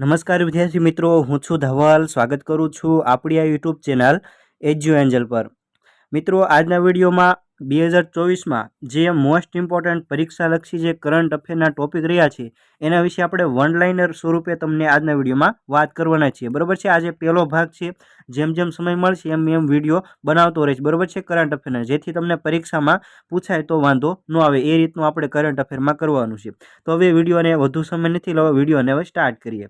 નમસ્કાર વિદ્યાર્થી મિત્રો, હું છું ધવલ. સ્વાગત કરું છું આપણી આ યુટ્યુબ ચેનલ એજ્યુ એન્જલ પર. મિત્રો, આજના વિડીયોમાં બે હજાર ચોવીસમાં જે મોસ્ટ ઇમ્પોર્ટન્ટ પરીક્ષાલક્ષી જે કરંટ અફેરના ટોપિક રહ્યા છે, એના વિશે આપણે વન લાઇનર સ્વરૂપે તમને આજના વિડીયોમાં વાત કરવાના છીએ. બરોબર છે? આજે પહેલો ભાગ છે. જેમ જેમ સમય મળશે, એમ એમ વીડિયો બનાવતો રહીશ. બરોબર છે? કરંટ અફેરના. જેથી તમને પરીક્ષામાં પૂછાય તો વાંધો ન આવે. એ રીતનું આપણે કરંટ અફેરમાં કરવાનું છે. તો હવે વિડીયોને વધુ સમય નથી લેવા વિડીયોને હવે સ્ટાર્ટ કરીએ.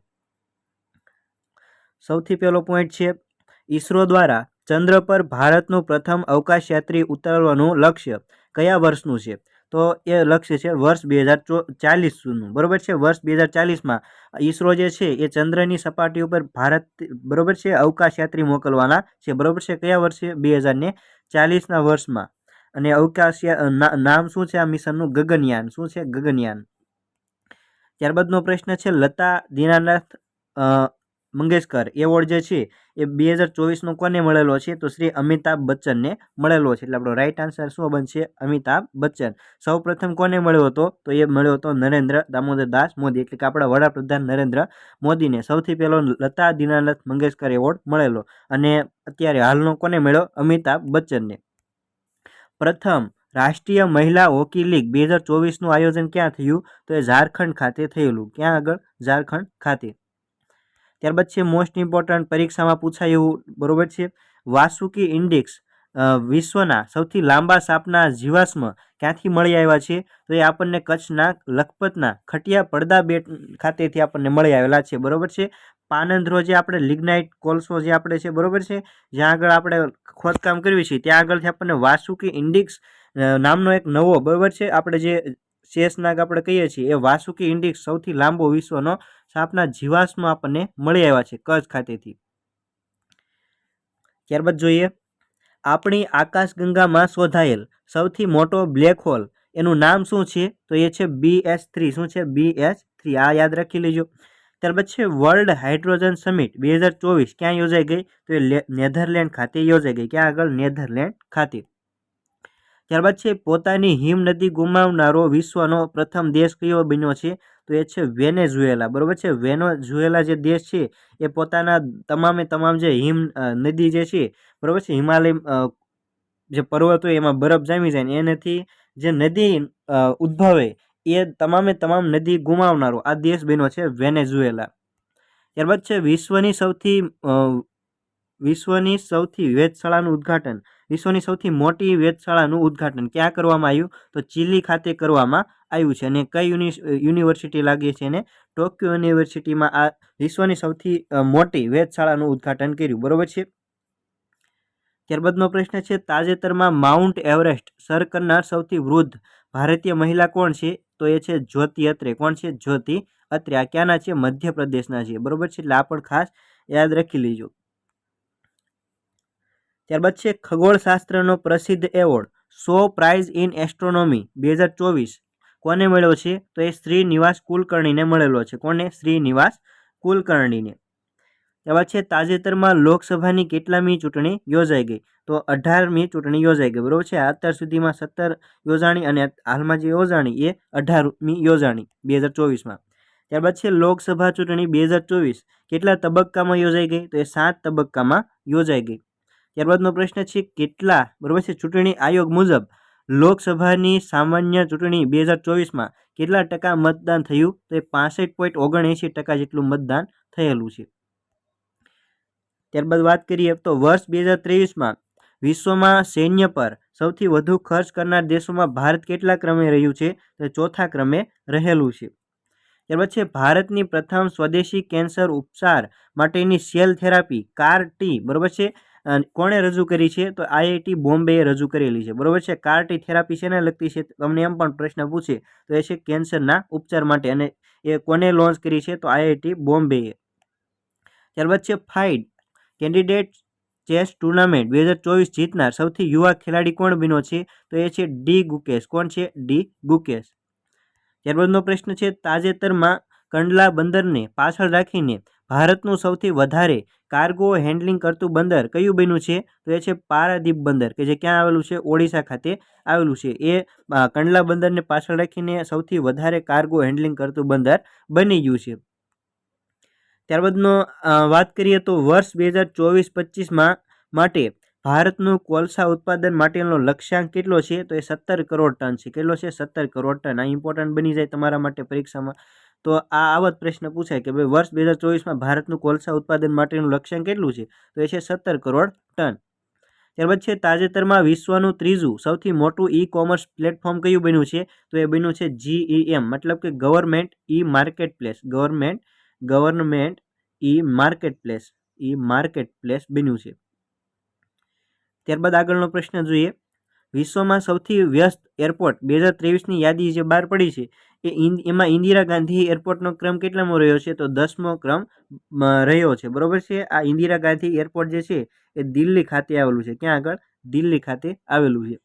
સૌથી પહેલો પોઈન્ટ છે, ઈસરો દ્વારા ચંદ્ર પર ભારતનું પ્રથમ અવકાશયાત્રી ઉતારવાનું લક્ષ્ય કયા વર્ષનું છે? તો એ લક્ષ્ય છે વર્ષ બે હજાર ચો બરાબર છે? વર્ષ બે હજાર ચાલીસમાં ઈસરો જે છે એ ચંદ્રની સપાટી ઉપર ભારત, બરોબર છે? અવકાશયાત્રી મોકલવાના છે. બરોબર છે? કયા વર્ષે બે હજારને ચાલીસના વર્ષમાં. અને અવકાશ નામ શું છે આ મિશનનું? ગગનયાન. શું છે? ગગનયાન. ત્યારબાદનો પ્રશ્ન છે, લતા દીનાનાથ મંગેશકર એવોર્ડ જે છે એ બે હજાર ચોવીસનો કોને મળેલો છે? તો શ્રી અમિતાભ બચ્ચનને મળેલો છે. એટલે આપણો રાઈટ આન્સર શું બનશે? અમિતાભ બચ્ચન. સૌપ્રથમ કોને મળ્યો હતો? તો એ મળ્યો હતો નરેન્દ્ર દામોદર દાસ મોદી. એટલે કે આપણા વડાપ્રધાન નરેન્દ્ર મોદીને. સૌથી પહેલો લતા દીનાનાથ મંગેશકર એવોર્ડ મળેલો. અને અત્યારે હાલનો કોને મળ્યો? અમિતાભ બચ્ચનને. પ્રથમ રાષ્ટ્રીય મહિલા હોકી લીગ બે હજાર ચોવીસનું આયોજન ક્યાં થયું? તો એ ઝારખંડ ખાતે થયેલું. ક્યાં આગળ? ઝારખંડ ખાતે. ત્યારબાદ છે મોસ્ટ ઇમ્પોર્ટન્ટ પરીક્ષામાં પૂછાય એવું, બરોબર છે? વાસુકી ઇન્ડેક્સ વિશ્વના સૌથી લાંબા સાપના જીવાશ્મ ક્યાંથી મળી આવ્યા છે? તો એ આપણને કચ્છના લખપતના ખટિયા પડદા બેટ ખાતેથી આપણને મળી આવેલા છે, બરોબર છે? પાનંદ્રો જે આપણે લિગ્નાઇટ કોલસો જે આપણે છે, બરોબર છે? જ્યાં આગળ આપણે ખોદકામ કરીએ છે, ત્યાં આગળથી આપણને વાસુકી ઇન્ડિક્સ નામનો એક નવો, બરોબર છે? આપણે જે શેષનાગ આપણે કહીએ છીએ, એ વાસુકી ઇન્ડિક્સ સૌથી લાંબો વિશ્વનો સાપના જીવાશ્મ આપણને મળી આવ્યા છે કચ્છ ખાતેથી. ત્યારબાદ જોઈએ, આપણી આકાશગંગામાં શોધાયેલ સૌથી મોટો બ્લેક હોલ, એનું નામ શું છે? તો એ છે બી એસ થ્રી. શું છે બી એસ થ્રી? આ યાદ રાખી લેજો. ત્યારબાદ છે વર્લ્ડ હાઇડ્રોજન સમિટ બે હજાર ચોવીસ. ક્યાં યોજાઈ ગઈ? તો એ નેધરલેન્ડ ખાતે યોજાઈ ગઈ. ક્યાં આગળ? નેધરલેન્ડ ખાતે. ત્યારબાદ છે, પોતાની હિમ નદી ગુમાવનારો વિશ્વનો પ્રથમ દેશ કયો બન્યો છે? તો એ છે વેનેઝુએલા. બરાબર છે? વેનેઝુએલા જે દેશ છે, એ પોતાના તમામે તમામ જે હિમ નદી જે છે, બરાબર છે, હિમાલય જે પર્વતો એમાં બરફ જામી જાય ને એનાથી જે નદી ઉદ્ભવે એ તમામે તમામ નદી ગુમાવનારો આ દેશ બન્યો છે વેનેઝુએલા. ત્યારબાદ છે, વિશ્વની સૌથી વિશ્વની સૌથી વેધશાળાનું ઉદ્ઘાટન, વિશ્વની સૌથી મોટી વેધશાળાનું ઉદ્ઘાટન ક્યાં કરવામાં આવ્યું? તો ચીલી ખાતે કરવામાં આવ્યું છે અને કઈ યુનિ યુનિવર્સિટી લાગે છે ને ટોક્યો યુનિવર્સિટીમાં આ વિશ્વની સૌથી મોટી વેધશાળાનું ઉદ્ઘાટન કર્યું. બરોબર છે? ત્યારબાદનો પ્રશ્ન છે, તાજેતરમાં માઉન્ટ એવરેસ્ટ સર કરનાર સૌથી વૃદ્ધ ભારતીય મહિલા કોણ છે? તો એ છે જ્યોતિ અત્રે. કોણ છે? જ્યોતિ અત્રે. આ ક્યાંના છે? મધ્યપ્રદેશના છે. બરોબર છે? એટલે આ પણ ખાસ યાદ રાખી લેજો. ત્યારબાદ છે ખગોળશાસ્ત્રનો પ્રસિદ્ધ award Shaw prize in astronomy, બે હજાર ચોવીસ. કોને મળ્યો છે? તો એ શ્રી નિવાસ કુલકર્ણીને મળેલો છે. કોને? શ્રીનિવાસ કુલકર્ણીને. ત્યારબાદ છે તાજેતરમાં લોકસભાની કેટલામી ચૂંટણી યોજાઈ ગઈ. તો અઢારમી ચૂંટણી યોજાઈ ગઈ. બરાબર છે? અત્યાર સુધીમાં સત્તર યોજાણી અને હાલમાં જે યોજાણી, એ અઢારમી યોજાણી, બે હજાર ચોવીસમાં. ત્યારબાદ છે લોકસભા ચૂંટણી, બે હજાર ચોવીસ. કેટલા તબક્કામાં યોજાઈ ગઈ? તો એ સાત તબક્કામાં યોજાઈ ગઈ. ત્યારબાદનો પ્રશ્ન છે, કેટલા, બરાબર છે, ચૂંટણી આયોગ મુજબ લોકસભાની સામાન્ય ચૂંટણી બે હજાર ચોવીસમાં કેટલા ટકા મતદાન થયું? તો એ પાસઠ પોઈન્ટ ઓગણએંશી ટકા જેટલું મતદાન થયેલું છે. ત્યારબાદ વાત કરીએ, તો વર્ષ બે હજાર ત્રેવીસમાં વિશ્વમાં સૈન્ય પર સૌથી વધુ ખર્ચ કરનાર દેશોમાં ભારત કેટલા ક્રમે રહ્યું છે? તો ચોથા ક્રમે રહેલું છે. ત્યારબાદ છે, ભારતની પ્રથમ સ્વદેશી કેન્સર ઉપચાર માટેની સેલ થેરાપી, કાર ટી, બરાબર છે? કોણે રજૂ કરી છે? તો આઈઆઈટી બોમ્બેએ રજૂ કરેલી છે. બરોબર છે? કાર્ટી થેરાપી શેને લગતી છે? તમને એમ પણ પ્રશ્ન પૂછે, તો એ છે કેન્સરના ઉપચાર માટે અને એ કોને લોન્ચ કરી છે? તો આઈઆઈટી બોમ્બેએ. ત્યારબાદ છે ફાઇડ કેન્ડિડેટ ચેસ ટુર્નામેન્ટ બે હજાર ચોવીસ જીતનાર સૌથી યુવા ખેલાડી કોણ બન્યો છે? તો એ છે ડી ગુકેશ. કોણ છે? ડી ગુકેશ. ત્યારબાદનો પ્રશ્ન છે, તાજેતરમાં કંડલા બંદરને પાછળ રાખીને ભારતનું સૌથી વધારે કાર્ગો હેન્ડલિંગ કરતું બંદર કયું બન્યું છે? તો એ છે પારાદીપ બંદર, કે જે ક્યાં આવેલું છે? ઓડિશા ખાતે આવેલું છે. એ કંડલા બંદરને પાછળ રાખીને સૌથી વધારે કાર્ગો હેન્ડલિંગ કરતું બંદર બની ગયું છે. ત્યારબાદનો વાત કરીએ તો વર્ષ બે હજાર ચોવીસ પચીસમાં માટે ભારતનું કોલસા ઉત્પાદન માટેનો લક્ષ્યાંક કેટલો છે? તો એ સત્તર કરોડ ટન છે. કેટલો છે? સત્તર કરોડ ટન. આ ઇમ્પોર્ટન્ટ બની જાય તમારા માટે પરીક્ષામાં. તો આ આવા જ પ્રશ્ન પૂછાય કે ભાઈ વર્ષ બે હજાર ચોવીસમાં ભારતનું કોલસા ઉત્પાદન માટેનું લક્ષ્યાંક કેટલું છે? તો એ છે સત્તર કરોડ ટન. ત્યારબાદ છે તાજેતરમાં વિશ્વનું ત્રીજું સૌથી મોટું ઈ કોમર્સ પ્લેટફોર્મ કયું બન્યું છે? તો એ બન્યું છે જીઈએમ મતલબ કે government e market place government government e market place e market place બન્યું છે. ત્યારબાદ આગળનો પ્રશ્ન જોઈએ. વિશ્વમાં સૌથી વ્યસ્ત એરપોર્ટ બે હજાર ત્રેવીસની યાદી જે બહાર પડી છે, એ એમાં ઇન્દિરા ગાંધી એરપોર્ટનો ક્રમ કેટલામો રહ્યો છે? તો દસમો ક્રમ રહ્યો છે. બરોબર છે? આ ઇન્દિરા ગાંધી એરપોર્ટ જે છે, એ દિલ્હી ખાતે આવેલું છે. ક્યાં આગળ? દિલ્હી ખાતે આવેલું છે.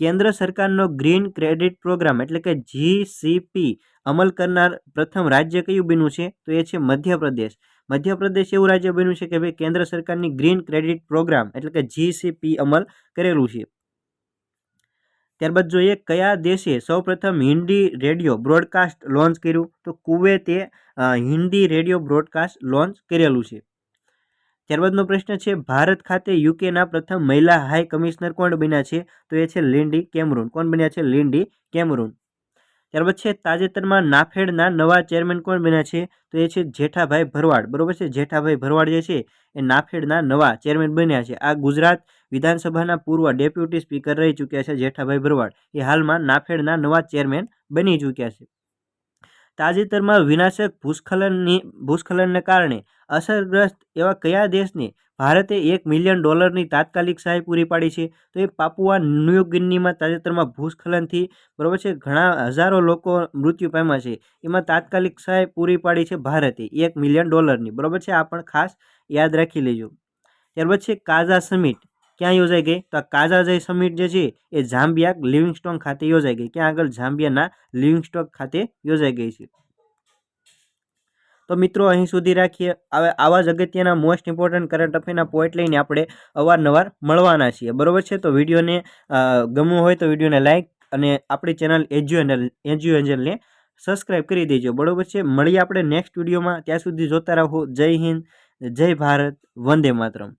કેન્દ્ર સરકારનો ગ્રીન ક્રેડિટ પ્રોગ્રામ એટલે કે જીસીપી અમલ કરનાર પ્રથમ રાજ્ય કયું બન્યું છે? તો એ છે મધ્યપ્રદેશ. મધ્યપ્રદેશ એવું રાજ્ય બન્યું છે કે ભાઈ, કેન્દ્ર સરકારની ગ્રીન ક્રેડિટ પ્રોગ્રામ એટલે કે જીસીપી અમલ કરેલું છે. ત્યારબાદ જોઈએ કયા દેશે સૌપ્રથમ હિન્દી રેડિયો બ્રોડકાસ્ટ લોન્ચ કર્યું? તો કુવેતે હિન્દી રેડિયો બ્રોડકાસ્ટ લોન્ચ કરેલું છે. ત્યારબાદનો પ્રશ્ન છે, ભારત ખાતે યુકેના પ્રથમ મહિલા હાઈ કમિશનર કોણ બન્યા છે? તો એ છે લિન્ડી કેમરૂન. કોણ બન્યા છે? Lindy Cameron. ત્યારબાદ છે, તાજેતરમાં નાફેડના નવા ચેરમેન કોણ બન્યા છે? તો એ છે જેઠાભાઈ ભરવાડ. બરોબર છે? જેઠાભાઈ ભરવાડ જે છે, એ નાફેડના નવા ચેરમેન બન્યા છે. આ ગુજરાત વિધાનસભાના પૂર્વ ડેપ્યુટી સ્પીકર રહી ચૂક્યા છે જેઠાભાઈ ભરવાડ. એ હાલમાં નાફેડના નવા ચેરમેન બની ચૂક્યા છે. તાજેતરમાં વિનાશક ભૂસ્ખલનની, ભૂસ્ખલનને કારણે અસરગ્રસ્ત એવા કયા દેશને ભારતે એક મિલિયન ડોલરની તાત્કાલિક સહાય પૂરી પાડી છે? તો એ પાપુઆ ન્યૂગિનીમાં તાજેતરમાં ભૂસ્ખલનથી બરાબર છે, ઘણા હજારો લોકો મૃત્યુ પામ્યા છે. એમાં તાત્કાલિક સહાય પૂરી પાડી છે ભારતે એક મિલિયન ડોલરની. બરાબર છે, આ પણ ખાસ યાદ રાખી લેજો. ત્યારબાદ છે, કાઝા સમિટ. ક્યાં યોજાઈ ગઈ? તો આ કાઝાજય સમિટ જે છે, એ ઝામ્બિયા લિવિંગસ્ટોન ખાતે યોજાઈ ગઈ. ક્યાં આગળ? ઝામ્બિયાના લિવિંગસ્ટોક ખાતે યોજાઈ ગઈ છે. તો મિત્રો, અહીં સુધી રાખીએ. હવે આવા જ અગત્યના મોસ્ટ ઇમ્પોર્ટન્ટ કરંટ અફેરના પોઈન્ટ લઈને આપણે અવારનવાર મળવાના છીએ. બરોબર છે? તો વિડીયોને ગમવું હોય તો વિડીયોને લાઇક અને આપણી ચેનલ એજ્યુ એન્જલ એજ્યુ એન્જલને સબસ્ક્રાઈબ કરી દેજો. બરોબર છે? મળીએ આપણે નેક્સ્ટ વિડીયોમાં. ત્યાં સુધી જોતા રહો. જય હિન્દ. જય ભારત. વંદે માતરમ.